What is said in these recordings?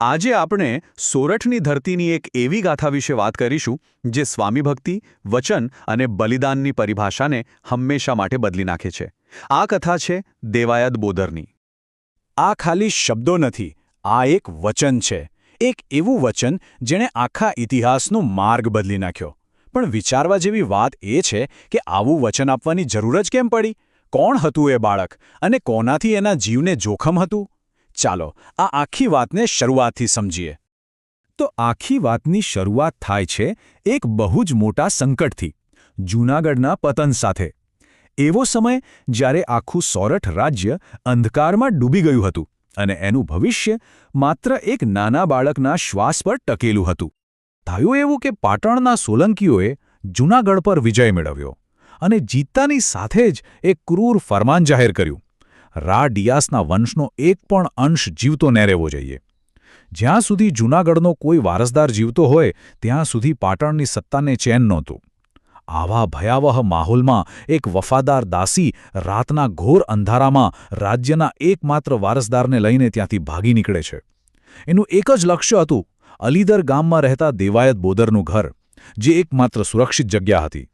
આજે આપણે સોરઠની ધરતીની એક એવી ગાથા વિશે વાત કરીશું, જે સ્વામી ભક્તિ, વચન અને બલિદાનની પરિભાષાને હંમેશા માટે બદલી નાખે છે. આ કથા છે દેવાયત બોદરની. આ ખાલી શબ્દો નથી, આ એક વચન છે. એક એવું વચન જેણે આખા ઇતિહાસનો માર્ગ બદલી નાખ્યો. પણ વિચારવા જેવી વાત એ છે કે આવું વચન આપવાની જરૂર જ કેમ પડી? કોણ હતું એ બાળક અને કોનાથી એના જીવને જોખમ હતું? ચાલો, આ આખી વાતને શરૂઆતથી સમજીએ. તો આખી વાતની શરૂઆત થાય છે એક બહુ જ મોટા સંકટથી, જૂનાગઢના પતન સાથે. એવો સમય જ્યારે આખું સોરઠ રાજ્ય અંધકારમાં ડૂબી ગયું હતું અને એનું ભવિષ્ય માત્ર એક નાના બાળકના શ્વાસ પર ટકેલું હતું. થયું એવું કે પાટણના સોલંકીઓએ જૂનાગઢ પર વિજય મેળવ્યો અને જીતતાની સાથે જ એક ક્રૂર ફરમાન જાહેર કર્યું. રા ડિયાસના વંશનો એક પણ અંશ જીવતો ન રહેવો જોઈએ. જ્યાં સુધી જૂનાગઢનો કોઈ વારસદાર જીવતો હોય, ત્યાં સુધી પાટણની સત્તાને ચેન નહોતું. આવા ભયાવહ માહોલમાં એક વફાદાર દાસી રાતના ઘોર અંધારામાં રાજ્યના એકમાત્ર વારસદારને લઈને ત્યાંથી ભાગી નીકળે છે. એનું એક જ લક્ષ્ય હતું અલીદર ગામમાં રહેતા દેવાયત બોદરનું ઘર, જે એકમાત્ર સુરક્ષિત જગ્યા હતી.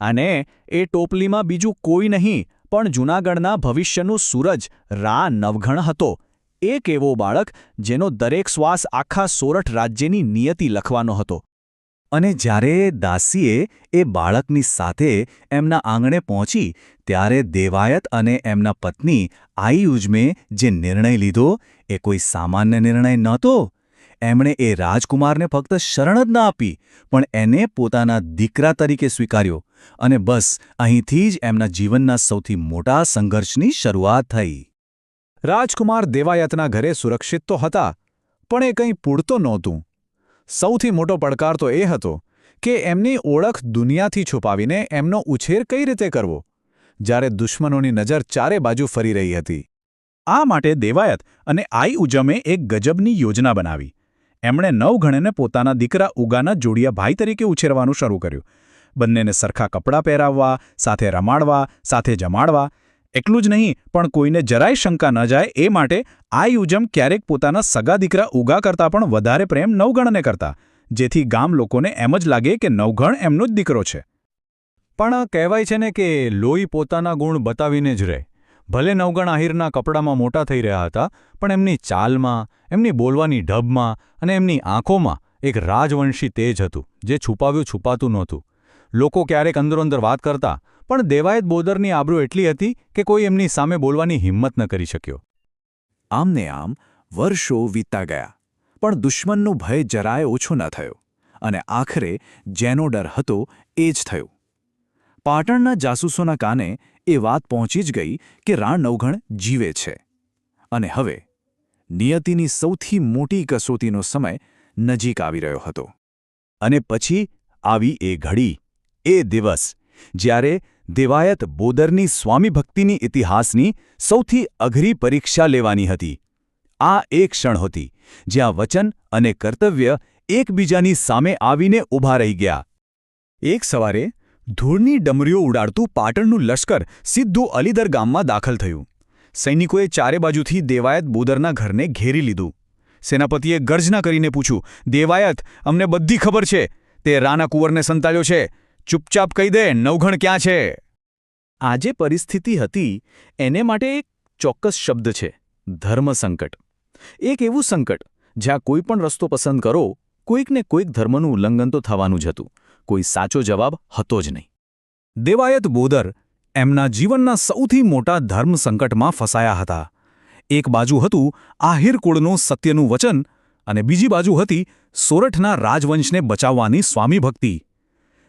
અને એ ટોપલીમાં બીજું કોઈ નહીં પણ જૂનાગઢના ભવિષ્યનું સૂરજ રા નવઘણ હતો. એક એવો બાળક જેનો દરેક શ્વાસ આખા સોરઠ રાજ્યની નિયતિ લખવાનો હતો. અને જ્યારે દાસીએ એ બાળકની સાથે એમના આંગણે પહોંચી, ત્યારે દેવાયત અને એમના પત્ની આઈ ઉજમે જે નિર્ણય લીધો, એ કોઈ સામાન્ય નિર્ણય નહોતો. એમણે એ રાજકુમારને ફક્ત શરણ જ ના આપી, પણ એને પોતાના દીકરા તરીકે સ્વીકાર્યો અને બસ અહીંથી જ એમના જીવનના સૌથી મોટા સંઘર્ષની શરૂઆત થઈ. રાજકુમાર દેવાયતના ઘરે સુરક્ષિત તો હતા, પણ એ કંઈ પૂરતો નહોતું. સૌથી મોટો પડકાર તો એ હતો કે એમની ઓળખ દુનિયાથી છુપાવીને એમનો ઉછેર કઈ રીતે કરવો, જ્યારે દુશ્મનોની નજર ચારે બાજુ ફરી રહી હતી. આ માટે દેવાયત અને આઈ ઉજમે એક ગજબની યોજના બનાવી એમણે નવઘણેને પોતાના દીકરા ઉગાના જોડિયા ભાઈ તરીકે ઉછેરવાનું શરૂ કર્યું. બંનેને સરખા કપડાં પહેરાવવા, સાથે રમાડવા, સાથે જમાડવા. એટલું જ નહીં, પણ કોઈને જરાય શંકા ન જાય એ માટે આ યુજમ ક્યારેક પોતાના સગા દીકરા ઉગા કરતાં પણ વધારે પ્રેમ નવગણને કરતા, જેથી ગામ લોકોને એમ જ લાગે કે નવગણ એમનો જ દીકરો છે. પણ કહેવાય છે ને કે લોહી પોતાના ગુણ બતાવીને જ રહે. ભલે નવગણ આહિરના કપડામાં મોટા થઈ રહ્યા હતા, પણ એમની ચાલમાં, એમની બોલવાની ઢબમાં અને એમની આંખોમાં એક રાજવંશી તેજ હતું, જે છુપાવ્યું છુપાતું નહોતું. લોકો ક્યારેક અંદરોઅંદર વાત કરતા, પણ દેવાયત બોદરની આબરૂ એટલી હતી કે કોઈ એમની સામે બોલવાની હિંમત ન કરી શક્યો. આમને આમ વર્ષો વીતતા ગયા, પણ દુશ્મનનો ભય જરાય ઓછો ન થયો અને આખરે જેનો ડર હતો એ જ થયો. પાટણના જાસૂસોના કાને એ વાત પહોંચી જ ગઈ કે રાણ નવઘણ જીવે છે. અને હવે નિયતિની સૌથી મોટી કસોટીનો સમય નજીક આવી રહ્યો હતો. અને પછી આવી એ ઘડી, એ દિવસ, જ્યારે દેવાયત બોદરની સ્વામીભક્તિની ઇતિહાસની સૌથી અઘરી પરીક્ષા લેવાની હતી. આ એક ક્ષણ હતી જ્યાં વચન અને કર્તવ્ય એકબીજાની સામે આવીને ઊભા રહી ગયા. એક સવારે ધૂળની ડમરીઓ ઉડાડતું પાટણનું લશ્કર સીધું અલીદર ગામમાં દાખલ થયું. સૈનિકોએ ચારે બાજુથી દેવાયત બોદરના ઘરને ઘેરી લીધું. સેનાપતિએ ગર્જના કરીને પૂછ્યું, દેવાયત, અમને બધી ખબર છે. તે રાના કુંવરને સંતાડ્યો છે. ચૂપચાપ કહી દે, નવઘણ ક્યાં છે? આ જે પરિસ્થિતિ હતી, એને માટે એક ચોક્કસ શબ્દ છે ધર્મસંકટ એક એવું સંકટ, જ્યાં કોઈ પણ રસ્તો પસંદ કરો, કોઈકને કોઈક ધર્મનું ઉલ્લંઘન તો થવાનું જ હતું. કોઈ સાચો જવાબ હતો જ નહીં. દેવાયત બોદર એમના જીવનના સૌથી મોટા ધર્મ સંકટમાં ફસાયા હતા. એક બાજુ હતું આહિર કુળનું સત્યનું વચન અને બીજી બાજુ હતી સોરઠના રાજવંશને બચાવવાની સ્વામી ભક્તિ.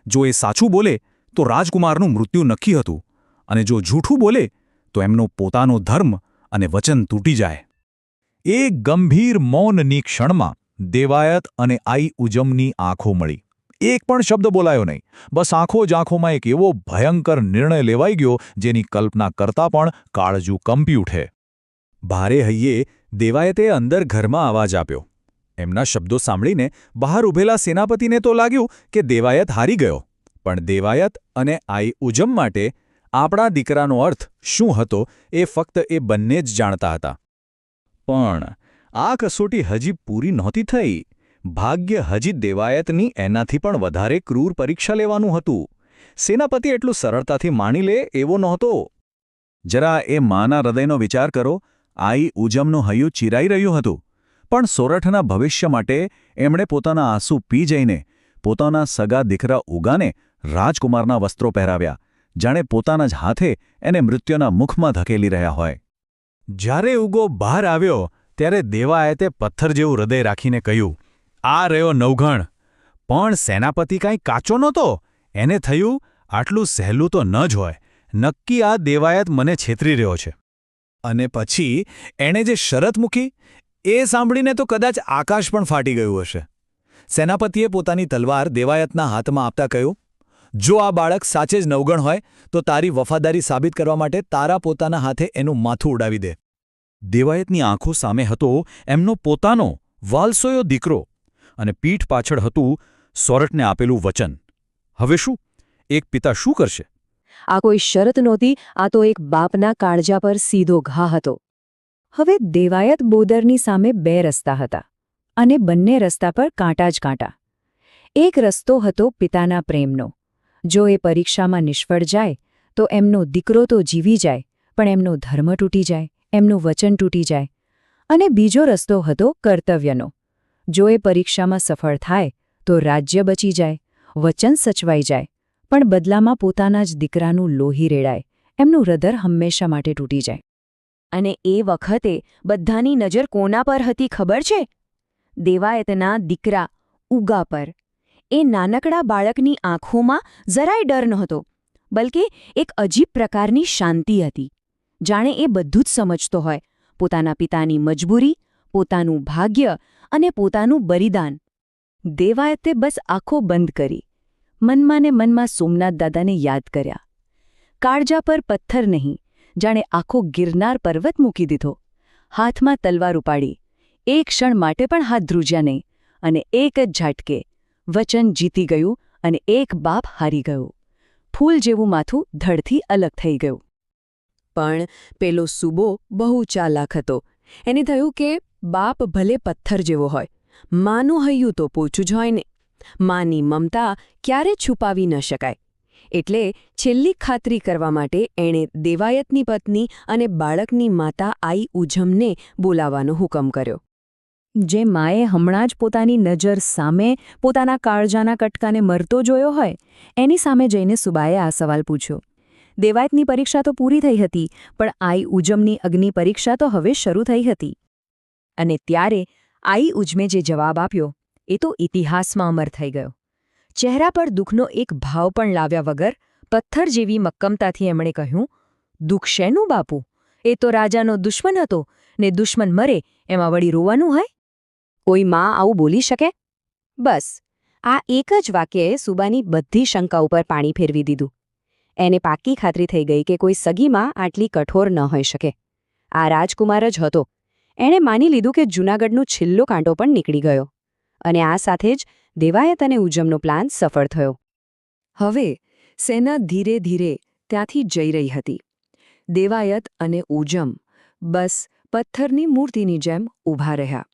જો એ સાચું બોલે તો રાજકુમારનું મૃત્યુ નક્કી હતું અને જો જૂઠું બોલે તો એમનો પોતાનો ધર્મ અને વચન તૂટી જાય. એ ગંભીર મૌનની ક્ષણમાં દેવાયત અને આઈ ઉજમની આંખો મળી. એક પણ શબ્દ બોલાયો નહીં. બસ આંખો જ એક એવો ભયંકર નિર્ણય લેવાઈ ગયો, જેની કલ્પના કરતાં પણ કાળજું કંપી ઉઠે. ભારે હૈયે દેવાયતે અંદર ઘરમાં અવાજ આપ્યો. એમના શબ્દો સાંભળીને બહાર ઊભેલા સેનાપતિને તો લાગ્યું કે દેવાયત હારી ગયો. પણ દેવાયત અને આઈ ઉજમ માટે આપણા દીકરાનો અર્થ શું હતો એ ફક્ત એ બંને જ જાણતા હતા. પણ આ કસોટી હજી પૂરી નહોતી થઈ. ભાગ્ય હજી દેવાયતની એનાથી પણ વધારે ક્રૂર પરીક્ષા લેવાનું હતું. સેનાપતિ એટલું સરળતાથી માણી લે એવો નહોતો. જરા એ માના હૃદયનો વિચાર કરો, આઈ ઉજમનું હૈયું ચીરાઈ રહ્યું હતું. પણ સોરઠના ભવિષ્ય માટે એમણે પોતાના આંસુ પી જઈને, પોતાના સગા દીકરા ઉગાને રાજકુમારના વસ્ત્રો પહેરાવ્યા. જાણે પોતાના જ હાથે એને મૃત્યુના મુખમાં ધકેલી રહ્યા હોય. જ્યારે ઉગો બહાર આવ્યો, ત્યારે દેવાયતે પથ્થર જેવું હૃદય રાખીને કહ્યું આ રહ્યો નવઘણ. પણ સેનાપતિ કાંઈ કાચો નહોતો. એને થયું આટલું સહેલું તો ન જ હોય. નક્કી આ દેવાયત મને છેતરી રહ્યો છે. અને પછી એણે જે શરત મૂકી, એ સાંભળીને તો કદાચ આકાશ પણ ફાટી ગયું હશે. સેનાપતિએ પોતાની તલવાર દેવાયતના હાથમાં આપતા કહ્યું, જો આ બાળક સાચે જ નવગણ હોય, તો તારી વફાદારી સાબિત કરવા માટે તારા પોતાના હાથે એનું માથું ઉડાવી દે. દેવાયતની આંખો સામે હતો એમનો પોતાનો વાલસોયો દીકરો. અને પીઠ પાછળ હતું સોરઠને આપેલું વચન. હવે શું? એક પિતા શું કરશે? આ કોઈ શરત નહોતી, આ તો એક બાપના કાળજા પર સીધો ઘા હતો. હવે દેવાયત બોદરની સામે બે રસ્તા હતા અને બંને રસ્તા પર કાંટા જ કાંટા. એક રસ્તો હતો પિતાના પ્રેમનો. જો એ પરીક્ષામાં નિષ્ફળ જાય, તો એમનો દીકરો તો જીવી જાય, પણ એમનો ધર્મ તૂટી જાય, એમનું વચન તૂટી જાય. અને બીજો રસ્તો હતો કર્તવ્યનો. જો એ પરીક્ષામાં સફળ થાય, તો રાજ્ય બચી જાય, વચન સચવાઈ જાય, પણ બદલામાં પોતાના જ દીકરાનું લોહી રેડાય, એમનું હૃદર હંમેશા માટે તૂટી જાય. અને એ વખતે બધાની નજર કોના પર હતી ખબર છે? દેવાયતના દીકરા ઉગા પર. એ નાનકડા બાળકની આંખોમાં જરાય ડર નહોતો, બલકે એક અજીબ પ્રકારની શાંતિ હતી. જાણે એ બધું જ સમજતો હોય, પોતાના પિતાની મજબૂરી, પોતાનું ભાગ્ય અને પોતાનું બલિદાન. દેવાયતે બસ આંખો બંધ કરી મનમાં ને મનમાં સોમનાથ દાદાને યાદ કર્યા. કાળજા પર પથ્થર નહીં, જાણે આખો ગિરનાર પર્વત મૂકી દીધો. હાથમાં તલવાર ઉપાડી, એક ક્ષણ માટે પણ હાથ ધ્રુજ્યા નહીં, અને એક જ ઝાટકે વચન જીતી ગયું અને એક બાપ હારી ગયો. ફૂલ જેવું માથું ધડથી અલગ થઈ ગયું. પણ પેલો સુબો બહુ ચાલાક હતો. એને થયું કે બાપ ભલે પથ્થર જેવો હોય, માનું હૈયું તો પોચું જ હોય ને. માની મમતા ક્યારે છુપાવી ન શકાય. એટલે છેલ્લી ખાતરી કરવા માટે એણે દેવાયતની પત્ની અને બાળકની માતા આઈ ઉજમને બોલાવવાનો હુકમ કર્યો. જે માએ હમણાં જ પોતાની નજર સામે પોતાના કાળજાના કટકાને મરતો જોયો હોય, એની સામે જઈને સુબાએ આ સવાલ પૂછ્યો. દેવાયતની પરીક્ષા તો પૂરી થઈ હતી, પણ આઈ ઉજમની અગ્નિ પરીક્ષા તો હવે શરૂ થઈ હતી. અને ત્યારે આઈ ઉજમે જે જવાબ આપ્યો, એ તો ઇતિહાસમાં અમર થઈ ગયો. ચહેરા પર દુઃખનો એક ભાવ પણ લાવ્યા વગર પથ્થર જેવી મક્કમતાથી એમણે કહ્યું, દુઃખ શેનું બાપુ? એ તો રાજાનો દુશ્મન હતો, ને દુશ્મન મરે, એમાં વળી રોવાનું હોય કોઈ માં આવું બોલી શકે? બસ, આ એક જ વાક્યએ સુબાની બધી શંકા ઉપર પાણી ફેરવી દીધું. એને પાકી ખાતરી થઈ ગઈ કે કોઈ સગીમાં આટલી કઠોર ન હોઈ શકે. આ રાજકુમાર જ હતો. એણે માની લીધું કે જૂનાગઢનો છેલ્લો કાંટો પણ નીકળી ગયો. અને આ સાથે જ દેવાયત અને ઉજમનો પ્લાન સફળ થયો. હવે સેના ધીરે ધીરે ત્યાંથી જઈ રહી હતી. દેવાયત અને ઉજમ બસ પથ્થરની મૂર્તિની જેમ ઊભા રહ્યા.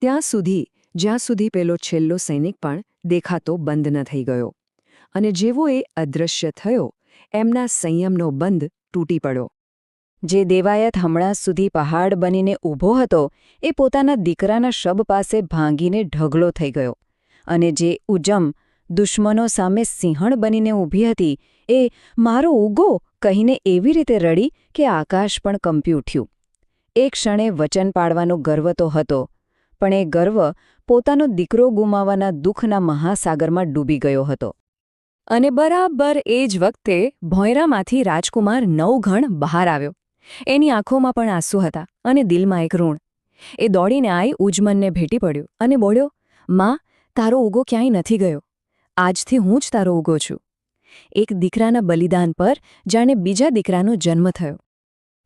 ત્યાં સુધી, જ્યાં સુધી પેલો છેલ્લો સૈનિક પણ દેખાતો બંધ ન થઈ ગયો. અને જેવો એ અદૃશ્ય થયો, એમના સંયમનો બંધ તૂટી પડ્યો. જે દેવાયત હમણાં સુધી પહાડ બનીને ઊભો હતો, એ પોતાના દીકરાના શબ પાસે ભાંગીને ઢગલો થઈ ગયો અને જે ઉજમ દુશ્મનો સામે સિંહણ બનીને ઊભી હતી, એ મારો ઉગો કહીને એવી રીતે રડી કે આકાશ પણ કંપી ઉઠ્યું. એ ક્ષણે વચન પાડવાનો ગર્વ તો હતો, પણ એ ગર્વ પોતાનો દીકરો ગુમાવાના દુઃખના મહાસાગરમાં ડૂબી ગયો હતો. અને બરાબર એ જ વખતે ભોંયરામાંથી રાજકુમાર નવઘણ બહાર આવ્યો. એની આંખોમાં પણ આંસુ હતા અને દિલમાં એક ઋણ. એ દોડીને આઈ ઉજમનને ભેટી પડ્યો અને બોલ્યો, માં, તારો ઉગો ક્યાંય નથી ગયો. આજથી હું જ તારો ઉગો છું. એક દીકરાના બલિદાન પર જાણે બીજા દીકરાનો જન્મ થયો.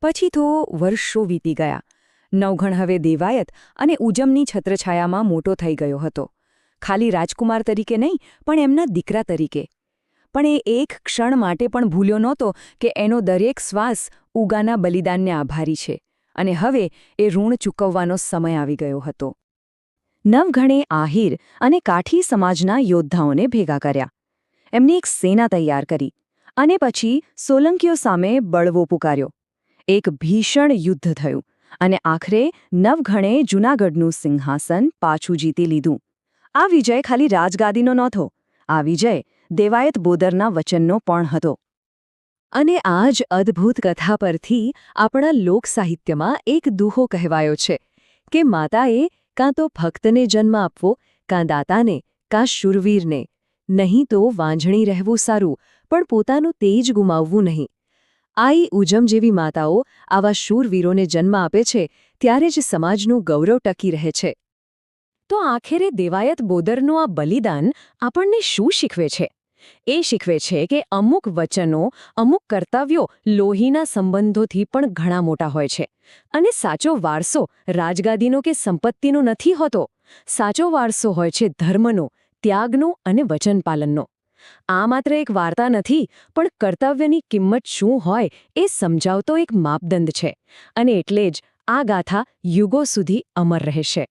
પછી તો વર્ષો વીતી ગયા. નવઘણ હવે દેવાયત અને ઉજમની છત્રછાયામાં મોટો થઈ ગયો હતો. ખાલી રાજકુમાર તરીકે નહીં, પણ એમના દીકરા તરીકે. પણ એ એક ક્ષણ માટે પણ ભૂલ્યો નહોતો કે એનો દરેક શ્વાસ ઉગાના બલિદાનને આભારી છે અને હવે એ ઋણ ચૂકવવાનો સમય આવી ગયો હતો. નવઘણે આહિર અને કાઠી સમાજના યોદ્ધાઓને ભેગા કર્યા. એમની એક સેના તૈયાર કરી અને પછી સોલંકીઓ સામે બળવો પુકાર્યો. એક ભીષણ યુદ્ધ થયું અને આખરે નવઘણે જૂનાગઢનું સિંહાસન પાછું જીતી લીધું. આ વિજય ખાલી રાજગાદીનો નહોતો, આ વિજય દેવાયત બોદરના વચનનો પણ હતો. અને આ જ અદ્ભુત કથા પરથી આપણા લોકસાહિત્યમાં એક દુહો કહેવાયો છે કે માતાએ કાં તો ભક્તને જન્મ આપવો, કાં દાતાને, કાં શૂરવીરને. નહીં તો વાંઝણી રહેવું સારું, પણ પોતાનું તેજ ગુમાવવું નહીં. આઈ ઉજમ જેવી માતાઓ આવા શૂરવીરોને જન્મ આપે છે ત્યારે જ સમાજનું ગૌરવ ટકી રહે છે. તો આખરે દેવાયત બોદરનું આ બલિદાન આપણને શું શીખવે છે? એ શીખવે છે કે અમુક વચનો, અમુક કર્તવ્યો લોહીના સંબંધોથી પણ ઘણા મોટા હોય છે. અને સાચો વારસો રાજગાદીનો કે સંપત્તિનો નથી હોતો. સાચો વારસો હોય છે ધર્મનો, ત્યાગનો અને વચનપાલનનો. આ માત્ર એક વાર્તા નથી, પણ કર્તવ્યની કિંમત શું હોય એ સમજાવતો એક માપદંડ છે. અને એટલે જ આ ગાથા યુગો સુધી અમર રહેશે.